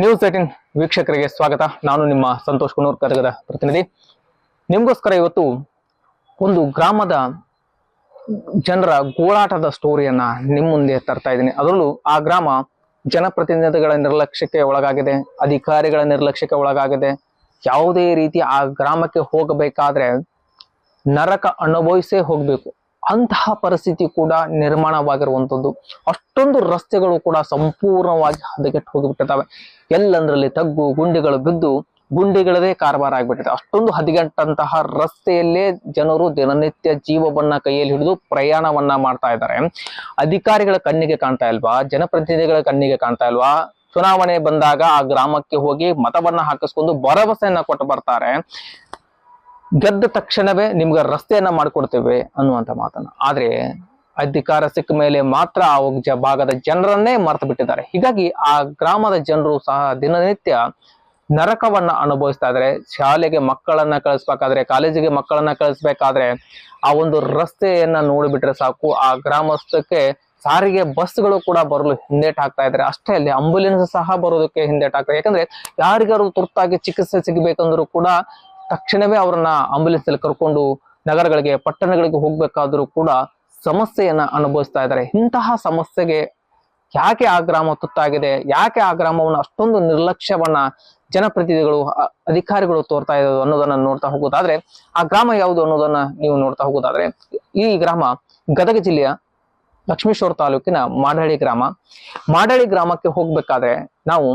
News eighteen ವೀಕ್ಷಕರಿಗೆ ಸ್ವಾಗತ. ನಾನು ನಿಮ್ಮ ಸಂತೋಷ್ ಕುನೂರ್, ಕರಗದ ಪ್ರತಿನಿಧಿ. ನಿಮಗೋಸ್ಕರ ಇವತ್ತು ಒಂದು ಗ್ರಾಮದ ಜನರ ಗೋಳಾಟದ ಸ್ಟೋರಿಯನ್ನ ನಿಮ್ಮ ಮುಂದೆ ತರ್ತಾ ಇದ್ದೀನಿ. ಅದರಲ್ಲೂ ಆ ಗ್ರಾಮ ಜನಪ್ರತಿನಿಧಿಗಳ ನಿರ್ಲಕ್ಷ್ಯಕ್ಕೆ ಒಳಗಾಗಿದೆ, ಅಧಿಕಾರಿಗಳ ನಿರ್ಲಕ್ಷ್ಯಕ್ಕೆ ಒಳಗಾಗಿದೆ. ಯಾವುದೇ ರೀತಿ ಆ ಗ್ರಾಮಕ್ಕೆ ಹೋಗಬೇಕಾದ್ರೆ ನರಕ ಅನುಭವಿಸೇ ಹೋಗ್ಬೇಕು. ಅಂತಹ ಪರಿಸ್ಥಿತಿ ಕೂಡ ನಿರ್ಮಾಣವಾಗಿರುವಂಥದ್ದು. ಅಷ್ಟೊಂದು ರಸ್ತೆಗಳು ಕೂಡ ಸಂಪೂರ್ಣವಾಗಿ ಹದಗೆಟ್ಟು ಹೋಗಿಬಿಟ್ಟಿದ್ದಾವೆ. ಎಲ್ಲಂದ್ರಲ್ಲಿ ತಗ್ಗು, ಗುಂಡಿಗಳು ಬಿದ್ದು ಗುಂಡಿಗಳದೇ ಕಾರವಾರ ಆಗಿಬಿಟ್ಟಿದೆ. ಅಷ್ಟೊಂದು ಹದಗೆಟ್ಟಂತಹ ರಸ್ತೆಯಲ್ಲೇ ಜನರು ದಿನನಿತ್ಯ ಜೀವವನ್ನ ಕೈಯಲ್ಲಿ ಹಿಡಿದು ಪ್ರಯಾಣವನ್ನ ಮಾಡ್ತಾ ಇದ್ದಾರೆ. ಅಧಿಕಾರಿಗಳ ಕಣ್ಣಿಗೆ ಕಾಣ್ತಾ ಇಲ್ವಾ? ಜನಪ್ರತಿನಿಧಿಗಳ ಕಣ್ಣಿಗೆ ಕಾಣ್ತಾ ಇಲ್ವಾ? ಚುನಾವಣೆ ಬಂದಾಗ ಆ ಗ್ರಾಮಕ್ಕೆ ಹೋಗಿ ಮತವನ್ನ ಹಾಕಿಸ್ಕೊಂಡು ಭರವಸೆಯನ್ನ ಕೊಟ್ಟು ಬರ್ತಾರೆ. ಗೆದ್ದ ತಕ್ಷಣವೇ ನಿಮ್ಗೆ ರಸ್ತೆಯನ್ನ ಮಾಡಿಕೊಡ್ತೇವೆ ಅನ್ನುವಂತ ಮಾತನ್ನ. ಆದ್ರೆ ಅಧಿಕಾರ ಸಿಕ್ಕ ಮೇಲೆ ಮಾತ್ರ ಆ ಭಾಗದ ಜನರನ್ನೇ ಮರೆತು ಬಿಟ್ಟಿದ್ದಾರೆ. ಹೀಗಾಗಿ ಆ ಗ್ರಾಮದ ಜನರು ಸಹ ದಿನನಿತ್ಯ ನರಕವನ್ನ ಅನುಭವಿಸ್ತಾ ಇದ್ದಾರೆ. ಶಾಲೆಗೆ ಮಕ್ಕಳನ್ನ ಕಳಿಸ್ಬೇಕಾದ್ರೆ, ಕಾಲೇಜಿಗೆ ಮಕ್ಕಳನ್ನ ಕಳಿಸ್ಬೇಕಾದ್ರೆ ಆ ಒಂದು ರಸ್ತೆಯನ್ನ ನೋಡಿಬಿಟ್ರೆ ಸಾಕು. ಆ ಗ್ರಾಮಸ್ಥಕ್ಕೆ ಸಾರಿಗೆ ಬಸ್ಗಳು ಕೂಡ ಬರಲು ಹಿಂದೇಟ್ ಹಾಕ್ತಾ ಇದ್ದಾರೆ. ಅಷ್ಟೇ ಅಲ್ಲಿ ಆಂಬುಲೆನ್ಸ್ ಸಹ ಬರೋದಕ್ಕೆ ಹಿಂದೇಟ್ ಹಾಕ್ತಾರೆ ಯಾಕಂದ್ರೆ ಯಾರಿಗಾರು ತುರ್ತಾಗಿ ಚಿಕಿತ್ಸೆ ಸಿಗಬೇಕಂದ್ರೂ ಕೂಡ ತಕ್ಷಣವೇ ಅವರನ್ನ ಆಂಬುಲೆನ್ಸ್ ಅಲ್ಲಿ ಕರ್ಕೊಂಡು ನಗರಗಳಿಗೆ, ಪಟ್ಟಣಗಳಿಗೆ ಹೋಗ್ಬೇಕಾದ್ರೂ ಕೂಡ ಸಮಸ್ಯೆಯನ್ನ ಅನುಭವಿಸ್ತಾ ಇದ್ದಾರೆ. ಇಂತಹ ಸಮಸ್ಯೆಗೆ ಯಾಕೆ ಆ ಗ್ರಾಮ ತುತ್ತಾಗಿದೆ? ಯಾಕೆ ಆ ಗ್ರಾಮವನ್ನು ಅಷ್ಟೊಂದು ನಿರ್ಲಕ್ಷ್ಯವನ್ನ ಜನಪ್ರತಿನಿಧಿಗಳು ಅಧಿಕಾರಿಗಳು ತೋರ್ತಾ ಇರೋದು ಅನ್ನೋದನ್ನ ನೋಡ್ತಾ ಹೋಗೋದಾದ್ರೆ, ಆ ಗ್ರಾಮ ಯಾವುದು ಅನ್ನೋದನ್ನ ನೀವು ನೋಡ್ತಾ ಹೋಗೋದಾದ್ರೆ, ಈ ಗ್ರಾಮ ಗದಗ ಜಿಲ್ಲೆಯ ಲಕ್ಷ್ಮೀಶ್ವರ ತಾಲೂಕಿನ ಮಾಡಹಳ್ಳಿ ಗ್ರಾಮ. ಮಾಡಹಳ್ಳಿ ಗ್ರಾಮಕ್ಕೆ ಹೋಗ್ಬೇಕಾದ್ರೆ ನಾವು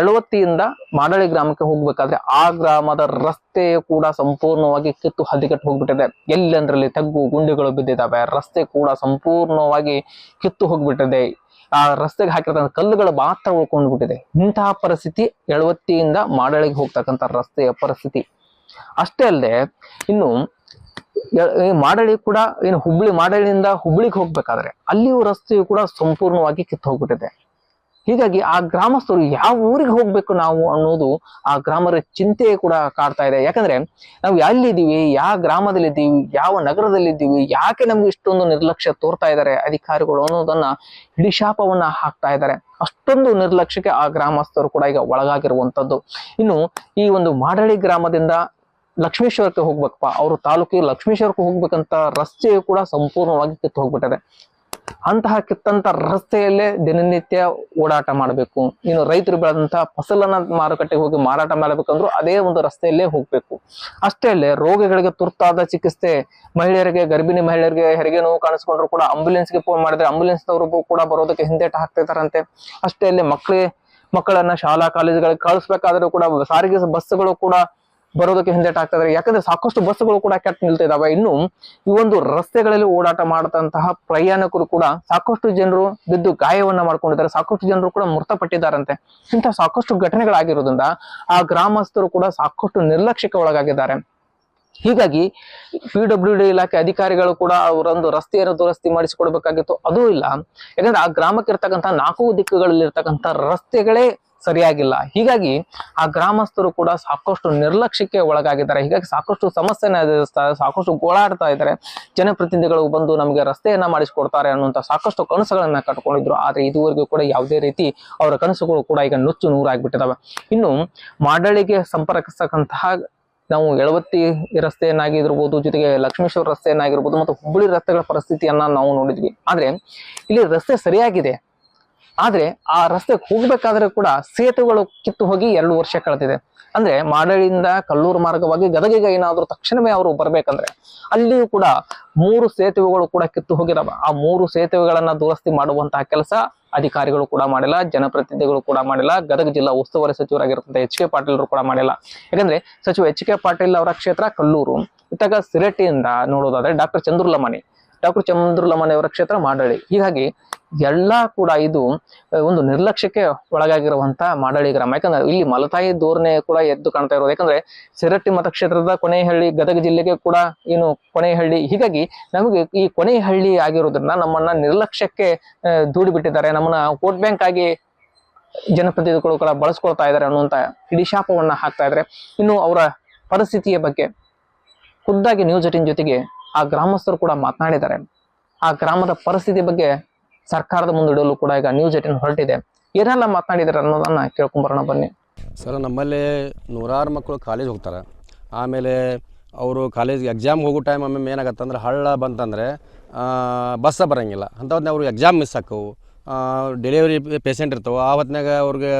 ಎಳವತ್ತಿಯಿಂದ ಮಾಡಹಳ್ಳಿ ಗ್ರಾಮಕ್ಕೆ ಹೋಗ್ಬೇಕಾದ್ರೆ ಆ ಗ್ರಾಮದ ರಸ್ತೆ ಕೂಡ ಸಂಪೂರ್ಣವಾಗಿ ಕಿತ್ತು ಹದಿಗೆಟ್ಟು ಹೋಗ್ಬಿಟ್ಟಿದೆ. ಎಲ್ಲಂದ್ರಲ್ಲಿ ತಗ್ಗು ಗುಂಡಿಗಳು ಬಿದ್ದಿದ್ದಾವೆ, ರಸ್ತೆ ಕೂಡ ಸಂಪೂರ್ಣವಾಗಿ ಕಿತ್ತು ಹೋಗ್ಬಿಟ್ಟಿದೆ. ಆ ರಸ್ತೆಗೆ ಹಾಕಿರ್ತಕ್ಕಂಥ ಕಲ್ಲುಗಳು ಮಾತ್ರ ಉಳ್ಕೊಂಡು ಬಿಟ್ಟಿದೆ ಇಂತಹ ಪರಿಸ್ಥಿತಿ ಎಳವತ್ತಿಯಿಂದ ಮಾಡಳಿಗೆ ಹೋಗ್ತಕ್ಕಂಥ ರಸ್ತೆಯ ಪರಿಸ್ಥಿತಿ. ಅಷ್ಟೇ ಅಲ್ಲದೆ, ಇನ್ನು ಮಾಡಳಿ ಕೂಡ, ಏನು ಹುಬ್ಳಿ ಮಾಡಳಿಯಿಂದ ಹುಬ್ಳಿಗೆ ಹೋಗ್ಬೇಕಾದ್ರೆ ಅಲ್ಲಿಯೂ ರಸ್ತೆಯು ಕೂಡ ಸಂಪೂರ್ಣವಾಗಿ ಕಿತ್ತು ಹೋಗ್ಬಿಟ್ಟಿದೆ. ಹೀಗಾಗಿ ಆ ಗ್ರಾಮಸ್ಥರು ಯಾವ ಊರಿಗೆ ಹೋಗ್ಬೇಕು ನಾವು ಅನ್ನೋದು ಆ ಗ್ರಾಮದ ಚಿಂತೆ ಕೂಡ ಕಾಡ್ತಾ ಇದೆ. ಯಾಕಂದ್ರೆ ನಾವು ಎಲ್ಲಿದ್ದೀವಿ, ಯಾವ ಗ್ರಾಮದಲ್ಲಿ ಇದ್ದೀವಿ ಯಾವ ನಗರದಲ್ಲಿ ಇದ್ದೀವಿ ಯಾಕೆ ನಮ್ಗೆ ಇಷ್ಟೊಂದು ನಿರ್ಲಕ್ಷ್ಯ ತೋರ್ತಾ ಇದ್ದಾರೆ ಅಧಿಕಾರಿಗಳು ಅನ್ನೋದನ್ನ ಹಿಡಿಶಾಪವನ್ನ ಹಾಕ್ತಾ ಇದ್ದಾರೆ. ಅಷ್ಟೊಂದು ನಿರ್ಲಕ್ಷ್ಯಕ್ಕೆ ಆ ಗ್ರಾಮಸ್ಥರು ಕೂಡ ಈಗ ಒಳಗಾಗಿರುವಂತದ್ದು. ಇನ್ನು ಈ ಒಂದು ಮಾಡಳಿ ಗ್ರಾಮದಿಂದ ಲಕ್ಷ್ಮೀಶ್ವರಕ್ಕೆ ಹೋಗ್ಬೇಕಪ್ಪ. ಅವರು ತಾಲೂಕಿಗೆ ಲಕ್ಷ್ಮೇಶ್ವರಕ್ಕೆ ಹೋಗ್ಬೇಕಂತ ರಸ್ತೆಯು ಕೂಡ ಸಂಪೂರ್ಣವಾಗಿ ಕಿತ್ತು ಹೋಗ್ಬಿಟ್ಟಿದೆ. ಅಂತಹ ಕಿತ್ತಂತ ರಸ್ತೆಯಲ್ಲೇ ದಿನನಿತ್ಯ ಓಡಾಟ ಮಾಡಬೇಕು. ಇನ್ನು ರೈತರು ಬೆಳೆದಂತ ಫಸಲನ್ನ ಮಾರುಕಟ್ಟೆಗೆ ಹೋಗಿ ಮಾರಾಟ ಮಾಡಬೇಕಂದ್ರೂ ಅದೇ ಒಂದು ರಸ್ತೆಯಲ್ಲೇ ಹೋಗ್ಬೇಕು. ಅಷ್ಟೇ ಅಲ್ಲೇ ರೋಗಿಗಳಿಗೆ ತುರ್ತಾದ ಚಿಕಿತ್ಸೆ, ಮಹಿಳೆಯರಿಗೆ, ಗರ್ಭಿಣಿ ಮಹಿಳೆಯರಿಗೆ ಹೆರಿಗೆ ನೋವು ಕಾಣಿಸ್ಕೊಂಡ್ರು ಕೂಡ ಆಂಬುಲೆನ್ಸ್ಗೆ ಫೋನ್ ಮಾಡಿದ್ರೆ ಆಂಬುಲೆನ್ಸ್ನವರು ಕೂಡ ಬರೋದಕ್ಕೆ ಹಿಂದೇಟ ಹಾಕ್ತಾ ಇದಾರಂತೆ ಅಷ್ಟೇ ಅಲ್ಲೇ ಮಕ್ಕಳಿಗೆ ಮಕ್ಕಳನ್ನ ಶಾಲಾ, ಕಾಲೇಜುಗಳಿಗೆ ಕಳಿಸ್ಬೇಕಾದ್ರೂ ಕೂಡ ಸಾರಿಗೆ ಬಸ್ಸುಗಳು ಕೂಡ ಬರೋದಕ್ಕೆ ಹಿಂದೇಟ ಆಗ್ತಾ ಇದಾರೆ ಯಾಕಂದ್ರೆ ಸಾಕಷ್ಟು ಬಸ್ಗಳು ಕೂಡ ಕೆಟ್ಟ ನಿಲ್ತಿದಾವೆ. ಇನ್ನು ಈ ಒಂದು ರಸ್ತೆಗಳಲ್ಲಿ ಓಡಾಟ ಮಾಡತಂತಹ ಪ್ರಯಾಣಿಕರು ಕೂಡ ಸಾಕಷ್ಟು ಜನರು ಬಿದ್ದು ಗಾಯವನ್ನ ಮಾಡ್ಕೊಂಡಿದ್ದಾರೆ. ಸಾಕಷ್ಟು ಜನರು ಕೂಡ ಮೃತಪಟ್ಟಿದ್ದಾರಂತೆ. ಇಂತಹ ಸಾಕಷ್ಟು ಘಟನೆಗಳಾಗಿರೋದ್ರಿಂದ ಆ ಗ್ರಾಮಸ್ಥರು ಕೂಡ ಸಾಕಷ್ಟು ನಿರ್ಲಕ್ಷ್ಯಕ್ಕೆ ಒಳಗಾಗಿದ್ದಾರೆ. ಹೀಗಾಗಿ ಪಿ ಡಬ್ಲ್ಯೂ ಡಿ ಇಲಾಖೆ ಅಧಿಕಾರಿಗಳು ಕೂಡ ಅವರೊಂದು ರಸ್ತೆಯನ್ನು ದುರಸ್ತಿ ಮಾಡಿಸಿಕೊಡ್ಬೇಕಾಗಿತ್ತು. ಅದೂ ಇಲ್ಲ. ಯಾಕಂದ್ರೆ ಆ ಗ್ರಾಮಕ್ಕೆ ಇರ್ತಕ್ಕಂಥ ನಾಲ್ಕು ದಿಕ್ಕುಗಳಲ್ಲಿ ಇರ್ತಕ್ಕಂಥ ರಸ್ತೆಗಳೇ ಸರಿಯಾಗಿಲ್ಲ. ಹೀಗಾಗಿ ಆ ಗ್ರಾಮಸ್ಥರು ಕೂಡ ಸಾಕಷ್ಟು ನಿರ್ಲಕ್ಷ್ಯಕ್ಕೆ ಒಳಗಾಗಿದ್ದಾರೆ. ಹೀಗಾಗಿ ಸಾಕಷ್ಟು ಸಮಸ್ಯೆನ ಎದುರಿಸ್ತಾರೆ ಸಾಕಷ್ಟು ಗೋಳಾಡ್ತಾ ಇದ್ದಾರೆ. ಜನಪ್ರತಿನಿಧಿಗಳು ಬಂದು ನಮಗೆ ರಸ್ತೆಯನ್ನ ಮಾಡಿಸಿಕೊಡ್ತಾರೆ ಅನ್ನುವಂಥ ಸಾಕಷ್ಟು ಕನಸುಗಳನ್ನ ಕಟ್ಕೊಂಡಿದ್ರು. ಆದ್ರೆ ಇದುವರೆಗೂ ಕೂಡ ಯಾವುದೇ ರೀತಿ ಅವರ ಕನಸುಗಳು ಕೂಡ ಈಗ ನುಚ್ಚು ನೂರಾಗ್ಬಿಟ್ಟಿದಾವೆ. ಇನ್ನು ಮಾಡಳಿಗೆ ಸಂಪರ್ಕಿಸ್ತಕ್ಕಂತಹ ನಾವು ಎಳವತ್ತಿ ರಸ್ತೆಯನ್ನಾಗಿರ್ಬೋದು ಜೊತೆಗೆ ಲಕ್ಷ್ಮೇಶ್ವರ ರಸ್ತೆಯನ್ನಾಗಿರ್ಬೋದು, ಮತ್ತು ಹುಬ್ಬಳ್ಳಿ ರಸ್ತೆಗಳ ಪರಿಸ್ಥಿತಿಯನ್ನ ನಾವು ನೋಡಿದ್ವಿ. ಆದ್ರೆ ಇಲ್ಲಿ ರಸ್ತೆ ಸರಿಯಾಗಿದೆ. ಆದ್ರೆ ಆ ರಸ್ತೆಗೆ ಹೋಗ್ಬೇಕಾದ್ರೆ ಕೂಡ ಸೇತುವೆಗಳು ಕಿತ್ತು ಹೋಗಿ ಎರಡು ವರ್ಷ ಕಳೆದಿದೆ. ಅಂದ್ರೆ ಮಾಡಳಿಯಿಂದ ಕಲ್ಲೂರು ಮಾರ್ಗವಾಗಿ ಗದಗಿಗೆ ಏನಾದ್ರೂ ತಕ್ಷಣವೇ ಅವರು ಬರ್ಬೇಕಂದ್ರೆ ಅಲ್ಲಿಯೂ ಕೂಡ ಮೂರು ಸೇತುವೆಗಳು ಕೂಡ ಕಿತ್ತು ಹೋಗಿದಾವ. ಆ ಮೂರು ಸೇತುವೆಗಳನ್ನ ದುರಸ್ತಿ ಮಾಡುವಂತಹ ಕೆಲಸ ಅಧಿಕಾರಿಗಳು ಕೂಡ ಮಾಡಿಲ್ಲ, ಜನಪ್ರತಿನಿಧಿಗಳು ಕೂಡ ಮಾಡಿಲ್ಲ, ಗದಗ ಜಿಲ್ಲಾ ಉಸ್ತುವಾರಿ ಸಚಿವರಾಗಿರುವಂತಹ ಎಚ್ ಕೆ ಪಾಟೀಲ್ ಕೂಡ ಮಾಡಿಲ್ಲ. ಯಾಕಂದ್ರೆ ಸಚಿವ ಎಚ್ ಕೆ ಪಾಟೀಲ್ ಅವರ ಕ್ಷೇತ್ರ ಕಲ್ಲೂರು. ಇತ್ತಾಗ ಸಿರಟಿಯಿಂದ ನೋಡೋದಾದ್ರೆ ಡಾಕ್ಟರ್ ಚಂದ್ರುಲಮಣಿ. ಡಾಕ್ಟರ್ ಚಂದ್ರಲಮನೆಯವರ ಕ್ಷೇತ್ರ ಮಾಡಳಿ. ಹೀಗಾಗಿ ಎಲ್ಲಾ ಕೂಡ ಇದು ಒಂದು ನಿರ್ಲಕ್ಷ್ಯಕ್ಕೆ ಒಳಗಾಗಿರುವಂತಹ ಮಾಡಳಿ ಗ್ರಾಮ. ಯಾಕಂದ್ರೆ ಇಲ್ಲಿ ಮಲತಾಯಿ ಧೋರಣೆ ಕೂಡ ಎದ್ದು ಕಾಣ್ತಾ ಇರೋದು. ಯಾಕಂದ್ರೆ ಸಿರಟ್ಟಿ ಮತಕ್ಷೇತ್ರದ ಕೊನೆಹಳ್ಳಿ, ಗದಗ ಜಿಲ್ಲೆಗೆ ಕೂಡ ಏನು ಕೊನೆಹಳ್ಳಿ. ಹೀಗಾಗಿ ನಮಗೆ ಈ ಕೊನೆಹಳ್ಳಿ ಆಗಿರೋದ್ರಿಂದ ನಮ್ಮನ್ನ ನಿರ್ಲಕ್ಷ್ಯಕ್ಕೆ ದೂಡಿಬಿಟ್ಟಿದ್ದಾರೆ. ದೂಡಿ ಬಿಟ್ಟಿದ್ದಾರೆ ನಮ್ಮನ್ನ ವೋಟ್ ಬ್ಯಾಂಕ್ ಆಗಿ ಜನಪ್ರತಿನಿಧಿಗಳು ಕೂಡ ಬಳಸ್ಕೊಳ್ತಾ ಇದ್ದಾರೆ ಅನ್ನುವಂತ ಹಿಡಿಶಾಪವನ್ನ ಹಾಕ್ತಾ ಇದ್ದಾರೆ. ಇನ್ನು ಅವರ ಪರಿಸ್ಥಿತಿಯ ಬಗ್ಗೆ ಖುದ್ದಾಗಿ ನ್ಯೂಸ್ ಏಟಿನ್ ಜೊತೆಗೆ ಆ ಗ್ರಾಮಸ್ಥರು ಕೂಡ ಮಾತನಾಡಿದ್ದಾರೆ. ಆ ಗ್ರಾಮದ ಪರಿಸ್ಥಿತಿ ಬಗ್ಗೆ ಸರ್ಕಾರದ ಮುಂದಿಡಲು ಕೂಡ ಈಗ ನ್ಯೂಸ್ ಏಟಿನ್ ಹೊರಟಿದೆ. ಏನೆಲ್ಲ ಮಾತನಾಡಿದ್ದಾರೆ ಅನ್ನೋದನ್ನ ಕೇಳ್ಕೊಂಬರೋಣ ಬನ್ನಿ. ಸರ್, ನಮ್ಮಲ್ಲಿ ನೂರಾರು ಮಕ್ಕಳು ಕಾಲೇಜ್ ಹೋಗ್ತಾರೆ. ಆಮೇಲೆ ಅವರು ಕಾಲೇಜ್ಗೆ ಎಕ್ಸಾಮ್ ಹೋಗೋ ಟೈಮ್ ಒಮ್ಮೆ ಏನಾಗತ್ತೆ ಅಂದ್ರೆ ಹಳ್ಳ ಬಂತಂದರೆ ಬಸ್ಸ ಬರೋಂಗಿಲ್ಲ. ಅಂಥವ್ರನ್ನ ಅವರು ಎಕ್ಸಾಮ್ ಮಿಸ್ ಆಕ್ಕವು ಡೆಲಿವರಿ ಪೇಷಂಟ್ ಇರ್ತಾವೆ, ಆ ಹೊತ್ತಿನಾಗ ಅವ್ರಿಗೆ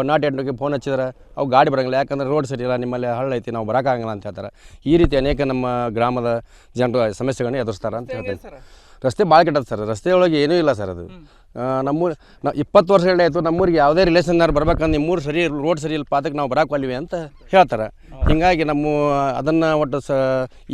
ಒನ್ ನಾಟ್ ಎಂಟ್ಗೆ ಫೋನ್ ಹಚ್ಚಿದ್ರೆ, ಅವು ಗಾಡಿ ಬರೋಂಗಿಲ್ಲ, ಯಾಕಂದ್ರೆ ರೋಡ್ ಸರಿ ಇಲ್ಲ, ನಿಮ್ಮಲ್ಲಿ ಹಳ್ಳ ಐತಿ, ನಾವು ಬರೋಕ್ಕಾಗಲ್ಲ ಅಂತ ಹೇಳ್ತಾರೆ. ಈ ರೀತಿ ಅನೇಕ ನಮ್ಮ ಗ್ರಾಮದ ಜನರು ಸಮಸ್ಯೆಗಳನ್ನ ಎದುರಿಸ್ತಾರೆ ಅಂತ ಹೇಳ್ತಾರೆ ರಸ್ತೆ ಭಾಳ ಕೆಟ್ಟದ ಸರ್. ರಸ್ತೆಯೊಳಗೆ ಏನೂ ಇಲ್ಲ ಸರ್ ಅದು. ನಮ್ಮೂರು ನಾ ಇಪ್ಪತ್ತು ವರ್ಷಗಳೇ ಆಯಿತು ನಮ್ಮೂರಿಗೆ ಯಾವುದೇ ರಿಲೇಷನ್ನಾರು ಬರ್ಬೇಕಂದ್ರೆ ನಿಮ್ಮೂರು ಸರಿ ರೋಡ್ ಸರಿ ಇಲ್ಲ ಪಾತಕ್ಕೆ ನಾವು ಬರಾಕ್ವಲ್ವಿ ಅಂತ ಹೇಳ್ತಾರೆ. ಹೀಗಾಗಿ ನಮ್ಮ ಅದನ್ನು ಒಟ್ಟು ಸ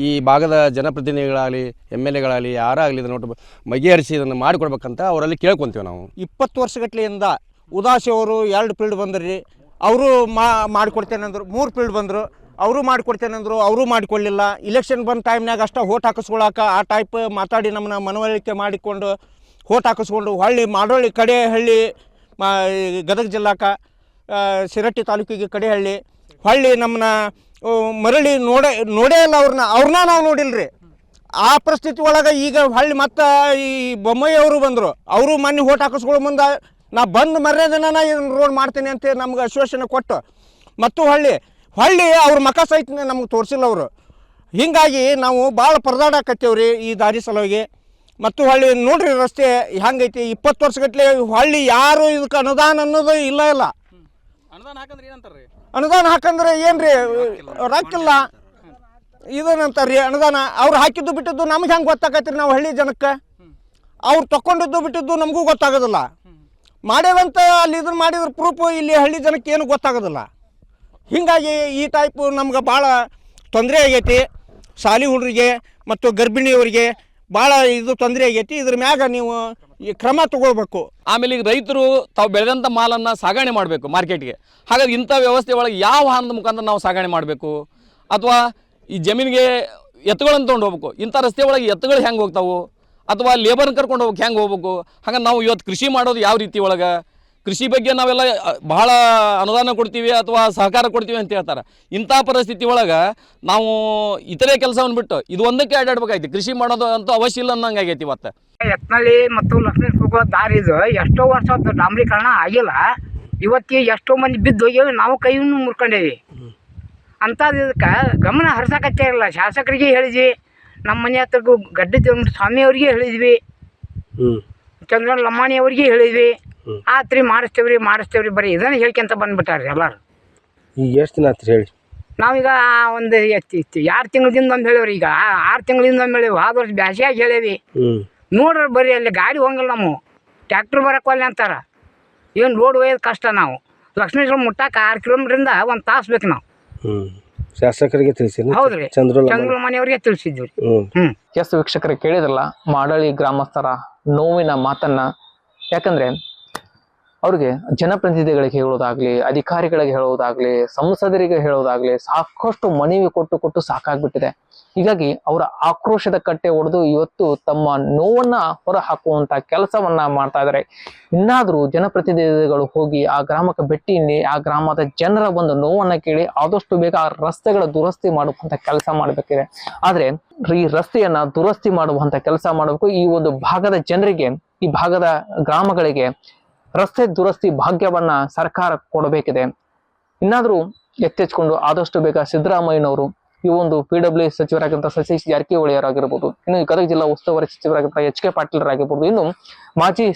ಈ ಭಾಗದ ಜನಪ್ರತಿನಿಧಿಗಳಾಗಲಿ ಎಂ ಎಲ್ ಎಗಳಾಗಲಿ ಯಾರಾಗಲಿ ಇದನ್ನು ಒಟ್ಟು ಬಗೆಹರಿಸಿ ಇದನ್ನು ಮಾಡಿಕೊಡ್ಬೇಕಂತ ಅವರಲ್ಲಿ ಕೇಳ್ಕೊತೀವಿ ನಾವು. ಇಪ್ಪತ್ತು ವರ್ಷಗಟ್ಲೆಯಿಂದ ಉದಾಸಿ ಅವರು ಎರಡು ಫೀಲ್ಡ್ ಬಂದ್ರಿ ಅವರು ಮಾ ಮಾಡಿಕೊಡ್ತೇನೆ ಅಂದರು ಮೂರು ಫೀಲ್ಡ್ ಬಂದರು ಅವರು ಮಾಡಿಕೊಡ್ತೇನೆ ಅಂದರು ಅವರು ಮಾಡಿಕೊಳ್ಳಿಲ್ಲ ಇಲೆಕ್ಷನ್ ಬಂದ ಟೈಮ್ನಾಗ ಅಷ್ಟೇ ಓಟ್ ಹಾಕಿಸ್ಕೊಳಕ ಆ ಟೈಪ್ ಮಾತಾಡಿ ನಮ್ಮನ್ನ ಮನವರಿಕೆ ಮಾಡಿಕೊಂಡು ಓಟ್ ಹಾಕಿಸ್ಕೊಂಡು ಹಳ್ಳಿ ಮಾಡೋಳ್ಳಿ ಕಡೆ ಹಳ್ಳಿ, ಮಾ, ಗದಗ ಜಿಲ್ಲಾಕ ಶಿರಟ್ಟಿ ತಾಲೂಕಿಗೆ ಕಡೆಹಳ್ಳಿ ಹಳ್ಳಿ ನಮ್ಮನ್ನ ಮರಳಿ ನೋಡೇ ನೋಡೇ ಇಲ್ಲ ಅವ್ರನ್ನ ಅವ್ರನ್ನ ನಾವು ನೋಡಿಲ್ರಿ. ಆ ಪರಿಸ್ಥಿತಿ ಒಳಗೆ ಈಗ ಹಳ್ಳಿ ಮತ್ತೆ ಈ ಬೊಮ್ಮಯ್ಯವರು ಬಂದರು. ಅವರು ಮೊನ್ನೆ ಓಟ್ ಹಾಕಿಸ್ಕೊಳ್ಳೋ ಮುಂದೆ ನಾ ಬಂದು ಮರ್ಯಾದನ ಇದನ್ನ ರೋಡ್ ಮಾಡ್ತೀನಿ ಅಂತ ನಮ್ಗೆ ಆಶ್ವಾಸನೆ ಕೊಟ್ಟು. ಮತ್ತು ಹೊಳ್ಳಿ ಹೊಳ್ಳಿ ಅವ್ರ ಮಕ ಸಹಿತ ನಮ್ಗೆ ತೋರಿಸಿಲ್ಲ ಅವರು. ಹೀಗಾಗಿ ನಾವು ಭಾಳ ಪರದಾಡಕತ್ತೇವ್ರಿ ಈ ದಾರಿ ಸಲುವಾಗಿ. ಮತ್ತು ಹೊಳ್ಳಿ ನೋಡ್ರಿ ರಸ್ತೆ ಹೆಂಗೈತಿ ಇಪ್ಪತ್ತು ವರ್ಷಗಟ್ಲೆ ಹೊಳ್ಳಿ ಯಾರು ಇದಕ್ಕೆ ಅನುದಾನ ಅನ್ನೋದು ಇಲ್ಲ ಇಲ್ಲ. ಅನುದಾನ ಹಾಕಂದ್ರೆ ಏನಂತಾರ್ರಿ? ಅನುದಾನ ಹಾಕಂದ್ರೆ ಏನ್ರಿ? ರೊಕ್ಕಿಲ್ಲ. ರೀ ಅನುದಾನ? ಅವ್ರು ಹಾಕಿದ್ದು ಬಿಟ್ಟಿದ್ದು ನಮ್ಗೆ ಹೆಂಗೆ ಗೊತ್ತಾಗತ್ತೀರಿ ನಾವು ಹಳ್ಳಿ ಜನಕ್ಕೆ? ಅವ್ರು ತಗೊಂಡಿದ್ದು ಬಿಟ್ಟಿದ್ದು ನಮಗೂ ಗೊತ್ತಾಗೋದಿಲ್ಲ. ಮಾಡ್ಯಾವಂತ ಅಲ್ಲಿ ಇದನ್ನು ಮಾಡಿದ್ರೆ ಪ್ರೂಫ್ ಇಲ್ಲಿ ಹಳ್ಳಿ ಜನಕ್ಕೆ ಏನು ಗೊತ್ತಾಗೋದಿಲ್ಲ. ಹೀಗಾಗಿ ಈ ಟೈಪು ನಮ್ಗೆ ಭಾಳ ತೊಂದರೆ ಆಗೈತಿ. ಶಾಲಿ ಹುಡುಗರಿಗೆ ಮತ್ತು ಗರ್ಭಿಣಿಯವರಿಗೆ ಭಾಳ ಇದು ತೊಂದರೆ ಆಗೈತಿ. ಇದ್ರ ಮ್ಯಾಗ ನೀವು ಈ ಕ್ರಮ ತಗೊಳ್ಬೇಕು. ಆಮೇಲೆ ಈಗ ರೈತರು ತಾವು ಬೆಳೆದಂಥ ಮಾಲನ್ನು ಸಾಗಣೆ ಮಾಡಬೇಕು ಮಾರ್ಕೆಟ್ಗೆ. ಹಾಗಾಗಿ ಇಂಥ ವ್ಯವಸ್ಥೆ ಒಳಗೆ ಯಾವ ವಾಹನದ ಮುಖಾಂತರ ನಾವು ಸಾಗಣೆ ಮಾಡಬೇಕು? ಅಥವಾ ಈ ಜಮೀನಿಗೆ ಎತ್ತುಗಳನ್ನು ತೊಗೊಂಡು ಹೋಗ್ಬೇಕು. ಇಂಥ ರಸ್ತೆ ಒಳಗೆ ಎತ್ತುಗಳು ಹೆಂಗೆ ಹೋಗ್ತಾವೆ? ಅಥವಾ ಲೇಬರ್ನ ಕರ್ಕೊಂಡು ಹೋಗ್ಬೇಕು, ಹೆಂಗೆ ಹೋಗ್ಬೇಕು? ಹಾಗೆ ನಾವು ಇವತ್ತು ಕೃಷಿ ಮಾಡೋದು ಯಾವ ರೀತಿ ಒಳಗೆ? ಕೃಷಿ ಬಗ್ಗೆ ನಾವೆಲ್ಲ ಬಹಳ ಅನುದಾನ ಕೊಡ್ತೀವಿ ಅಥವಾ ಸಹಕಾರ ಕೊಡ್ತೀವಿ ಅಂತ ಹೇಳ್ತಾರೆ. ಇಂಥ ಪರಿಸ್ಥಿತಿ ಒಳಗೆ ನಾವು ಇತರೆ ಕೆಲಸವನ್ನು ಬಿಟ್ಟು ಇದು ಒಂದಕ್ಕೆ ಅಡ್ಡಾಡ್ಬೇಕಾಯ್ತು. ಕೃಷಿ ಮಾಡೋದು ಅಂತೂ ಅವಶ್ಯ ಇಲ್ಲ ಅನ್ನಂಗೆ ಆಗೈತಿ ಇವತ್ತು. ಯತ್ನಳ್ಳಿ ಮತ್ತು ಲಕ್ಷ್ಮೀ ಹೋಗೋ ದಾರಿ ಇದು. ಎಷ್ಟೋ ವರ್ಷ ಡಾಂಬರೀಕರಣ ಆಗಿಲ್ಲ. ಇವತ್ತಿಗೆ ಎಷ್ಟೋ ಮಂದಿ ಬಿದ್ದು ಹೋಗ್ಯಾವ ನಾವು ಕೈಯನ್ನು ಮುರ್ಕೊಂಡೇವಿ. ಅಂಥದ್ದು ಇದಕ್ಕೆ ಗಮನ ಹರ್ಸಕತ್ತೇ ಇರಲ್ಲ ಶಾಸಕರಿಗೆ ಹೇಳಿದ್ವಿ ನಮ್ಮ ಮನೆ ಹತ್ರಗೂ ಗಡ್ಡ ಸ್ವಾಮಿಯವ್ರಿಗೆ ಸ್ವಾಮಿ ಅವ್ರಿಗೆ ಹೇಳಿದ್ವಿ. ಚಂದ್ರನ್ ಲಮ್ಮಾಣಿ ಅವ್ರಿಗೆ ಹೇಳಿದ್ವಿ. ಆತ್ರಿ ಮಾಡಿಸ್ತೇವ್ರಿ ಮಾಡಿಸ್ತೇವ್ರಿ ಬರೀ ಇದನ್ನ ಹೇಳ್ಕೊಂತ ಬಂದ್ಬಿಟ್ಟಾರ್ರಿ ಎಲ್ಲಾರು. ಈಗ ಎಷ್ಟು ದಿನ ಆತ್ರಿ ಹೇಳಿ? ನಾವೀಗ ಒಂದು ಎರಡು ತಿಂಗಳಿಂದ ಒಂದು ಹೇಳೇವ್ರಿ ಈಗ? ಆರು ತಿಂಗಳಿಂದ ಒಂದು ಹೇಳೇವಿ ಆದ ವರ್ಷ ಬ್ಯಾಸಿಯಾಗಿ ಹೇಳೇವಿ. ನೋಡ್ರಿ ಬರೀ ಅಲ್ಲಿ ಗಾಡಿ ಹೋಗಂಗಿಲ್ಲ ನಾವು ಟ್ಯಾಕ್ಟ್ರ್ ಬರಕ್ವಲ್ಲ ಅಂತಾರ. ಏನು ರೋಡ್ ಒಯ್ಯೋದು ಕಷ್ಟ ನಾವು. ಲಕ್ಷ್ಮೇಶ್ವರ ಮುಟ್ಟಾಕ ಆರು ಕಿಲೋಮೀಟ್ರಿಂದ ಒಂದು ತಾಸು ಬೇಕು ನಾವು. ಶಾಸಕರಿಗೆ ತಿಳಿಸಿ ಹೌದ್ರಿ. ಚಂದ್ರ ಮನೆಯವರಿಗೆ ತಿಳಿಸಿದ್ವಿ ಹ್ಞೂ ಎಸ್ ವೀಕ್ಷಕರಿಗೆ ಕೇಳಿದ್ರಲ್ಲ ಮಾಡಳಿ ಗ್ರಾಮಸ್ಥರ ನೋವಿನ ಮಾತನ್ನ. ಯಾಕಂದ್ರೆ ಅವ್ರಿಗೆ ಜನಪ್ರತಿನಿಧಿಗಳಿಗೆ ಹೇಳೋದಾಗ್ಲಿ, ಅಧಿಕಾರಿಗಳಿಗೆ ಹೇಳೋದಾಗ್ಲಿ, ಸಂಸದರಿಗೆ ಹೇಳೋದಾಗ್ಲಿ ಸಾಕಷ್ಟು ಮನವಿ ಕೊಟ್ಟು ಕೊಟ್ಟು ಸಾಕಾಗ್ಬಿಟ್ಟಿದೆ. ಹೀಗಾಗಿ ಅವರ ಆಕ್ರೋಶದ ಕಟ್ಟೆ ಒಡೆದು ಇವತ್ತು ತಮ್ಮ ನೋವನ್ನ ಹೊರ ಹಾಕುವಂತ ಕೆಲಸವನ್ನ ಮಾಡ್ತಾ ಇದ್ದಾರೆ. ಇನ್ನಾದ್ರೂ ಜನಪ್ರತಿನಿಧಿಗಳು ಹೋಗಿ ಆ ಗ್ರಾಮಕ್ಕೆ ಭೇಟಿ ಆ ಗ್ರಾಮದ ಜನರ ಒಂದು ನೋವನ್ನ ಕೇಳಿ ಆದಷ್ಟು ಬೇಗ ಆ ರಸ್ತೆಗಳ ದುರಸ್ತಿ ಮಾಡುವಂತ ಕೆಲಸ ಮಾಡಬೇಕಿದೆ. ಆದ್ರೆ ಈ ರಸ್ತೆಯನ್ನ ದುರಸ್ತಿ ಮಾಡುವಂತ ಕೆಲಸ ಮಾಡಬೇಕು. ಈ ಒಂದು ಭಾಗದ ಜನರಿಗೆ, ಈ ಭಾಗದ ಗ್ರಾಮಗಳಿಗೆ ರಸ್ತೆ ದುರಸ್ತಿ ಭಾಗ್ಯವನ್ನ ಸರ್ಕಾರ ಕೊಡಬೇಕಿದೆ. ಇನ್ನಾದರೂ ಎತ್ತೆಚ್ಕೊಂಡು ಆದಷ್ಟು ಬೇಗ ಸಿದ್ದರಾಮಯ್ಯನವರು ಈ ಒಂದು ಪಿ ಡಬ್ಲ್ಯೂ ಸಚಿವರಾಗಿದ್ದ ಸತೀಶ್ ಜಾರಕಿಹೊಳಿಯವರಾಗಿರ್ಬೋದು, ಇನ್ನು ಗದಗ ಜಿಲ್ಲಾ ಉಸ್ತುವಾರಿ ಸಚಿವರಾಗಿದ್ದ ಎಚ್ ಕೆ ಪಾಟೀಲರಾಗಿರ್ಬೋದು, ಇನ್ನು ಮಾಜಿ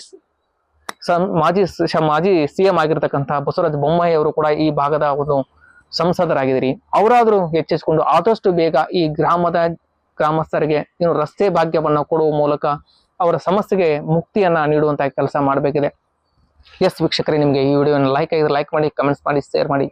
ಸಂ- ಮಾಜಿ ಸಿ ಎಂ ಮಾಜಿ ಸಿಎಂ ಆಗಿರ್ತಕ್ಕಂತಹ ಬಸವರಾಜ ಬೊಮ್ಮಾಯಿ ಅವರು ಕೂಡ ಈ ಭಾಗದ ಒಂದು ಸಂಸದರಾಗಿದ್ದೀರಿ. ಅವರಾದರೂ ಎಚ್ಚೆಚ್ಕೊಂಡು ಆದಷ್ಟು ಬೇಗ ಈ ಗ್ರಾಮದ ಗ್ರಾಮಸ್ಥರಿಗೆ ಇನ್ನು ರಸ್ತೆ ಭಾಗ್ಯವನ್ನ ಕೊಡುವ ಮೂಲಕ ಅವರ ಸಮಸ್ಯೆಗೆ ಮುಕ್ತಿಯನ್ನ ನೀಡುವಂತಹ ಕೆಲಸ ಮಾಡಬೇಕಿದೆ. ಎಸ್ ವೀಕ್ಷಕರೇ ನಿಮಗೆ ಈ ವಿಡಿಯೋನ ಲೈಕ್ ಆಗಿದ್ರೆ ಲೈಕ್ ಮಾಡಿ ಕಮೆಂಟ್ಸ್ ಮಾಡಿ ಶೇರ್ ಮಾಡಿ.